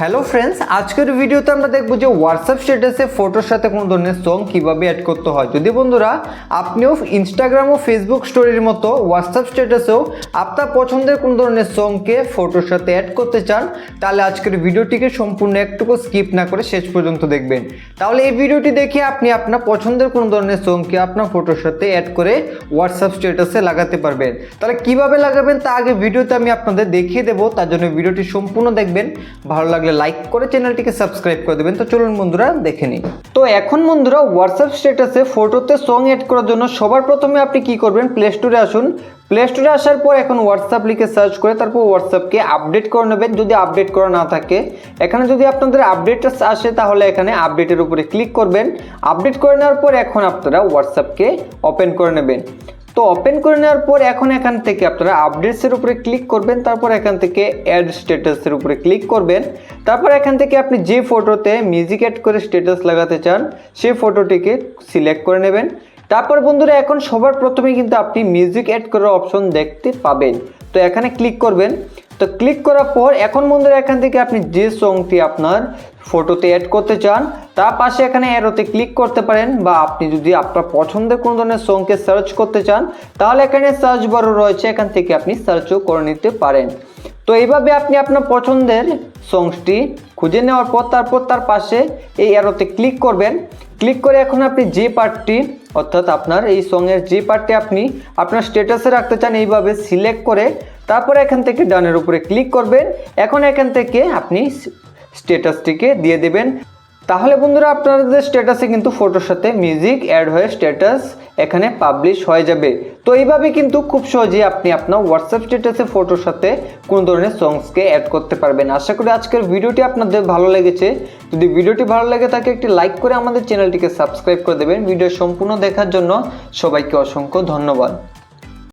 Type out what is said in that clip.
Hello friends আজকের ভিডিওতে আমরা দেখব যে হোয়াটসঅ্যাপ স্ট্যাটাসে ফটোর সাথে কোনো ধরনের সং কীভাবে অ্যাড করতে হয়। যদি বন্ধুরা, আপনিও ইনস্টাগ্রাম ও ফেসবুক স্টোরির মতো হোয়াটসঅ্যাপ স্ট্যাটাসেও আপনার পছন্দের কোনো ধরনের সংকে ফটোর সাথে অ্যাড করতে চান, তাহলে আজকের ভিডিওটিকে সম্পূর্ণ একটুকু স্কিপ না করে শেষ পর্যন্ত দেখবেন। তাহলে এই ভিডিওটি দেখে আপনি আপনার পছন্দের কোনো ধরনের সংকে আপনার ফটোর সাথে অ্যাড করে হোয়াটসঅ্যাপ স্ট্যাটাসে লাগাতে পারবেন। তাহলে কীভাবে লাগাবেন তা আগে ভিডিওতে আমি আপনাদের দেখিয়ে দেবো, তার জন্য ভিডিওটি সম্পূর্ণ দেখবেন। ভালো লাগলে লাইক করে চ্যানেলটিকে সাবস্ক্রাইব করে দেবেন। তো চলুন বন্ধুরা, দেখে নিই। তো এখন বন্ধুরা হোয়াটসঅ্যাপ স্ট্যাটাসে ফটোতে সং অ্যাড করার জন্য সবার প্রথমে আপনি কি করবেন? প্লে স্টোরে আসুন। প্লে স্টোরে আসার পর এখন হোয়াটসঅ্যাপ লিখে সার্চ করে, তারপর হোয়াটসঅ্যাপকে আপডেট করে নেবেন। যদি আপডেট করা না থাকে, এখানে যদি আপনাদের আপডেট আসে, তাহলে এখানে আপডেটের উপরে ক্লিক করবেন। আপডেট করে নেওয়ার পর এখন আপনারা হোয়াটসঅ্যাপকে ওপেন করে নেবেন। তো ওপেন করে নেওয়ার পর এখন এখান থেকে আপনারা আপডেটসের উপরে ক্লিক করবেন, তারপর এখান থেকে অ্যাড স্ট্যাটাসের উপরে ক্লিক করবেন, তারপর এখান থেকে আপনি যে ফটোতে মিউজিক অ্যাড করে স্ট্যাটাস লাগাতে চান, সেই ফটোটিকে সিলেক্ট করে নেবেন। তারপর বন্ধুরা, এখন সবার প্রথমে কিন্তু আপনি মিউজিক অ্যাড করার অপশন দেখতে পাবেন। তো এখানে ক্লিক করবেন। তো ক্লিক করার পর এখন বন্ধুরা, এখান থেকে আপনি যে সংটি আপনার ফটোতে অ্যাড করতে চান তার পাশে এখানে অ্যারোতে ক্লিক করতে পারেন বা আপনি যদি আপনার পছন্দের কোনো ধরনের সংকে সার্চ করতে চান, তাহলে এখানে সার্চ বারও রয়েছে, এখান থেকে আপনি সার্চও করে নিতে পারেন। তো এইভাবে আপনি আপনার পছন্দের সংসটি খুঁজে নেওয়ার পর, তারপর তার পাশে এই অ্যারোতে ক্লিক করবেন। ক্লিক করে এখন আপনি যে পার্টটি অর্থাৎ আপনার এই সঙের যে পার্টটি আপনি আপনার স্ট্যাটাসে রাখতে চান, এইভাবে সিলেক্ট করে তারপর এখান থেকে ডানের উপরে ক্লিক করবেন। এখন এখান থেকে আপনি স্ট্যাটাসটিকে দিয়ে দেবেন। তাহলে বন্ধুরা আপনাদের স্ট্যাটাসে কিন্তু ফটোর সাথে মিউজিক অ্যাড হয়ে স্ট্যাটাস এখানে পাবলিশ হয়ে যাবে। তো এইভাবে কিন্তু খুব সহজেই আপনি আপনার হোয়াটসঅ্যাপ স্ট্যাটাসে ফটোর সাথে কোনো ধরনের সংসকে অ্যাড করতে পারবেন। আশা করি আজকের ভিডিওটি আপনাদের ভালো লেগেছে। যদি ভিডিওটি ভালো লাগে থাকে, একটি লাইক করে আমাদের চ্যানেলটিকে সাবস্ক্রাইব করে দেবেন। ভিডিও সম্পূর্ণ দেখার জন্য সবাইকে অসংখ্য ধন্যবাদ।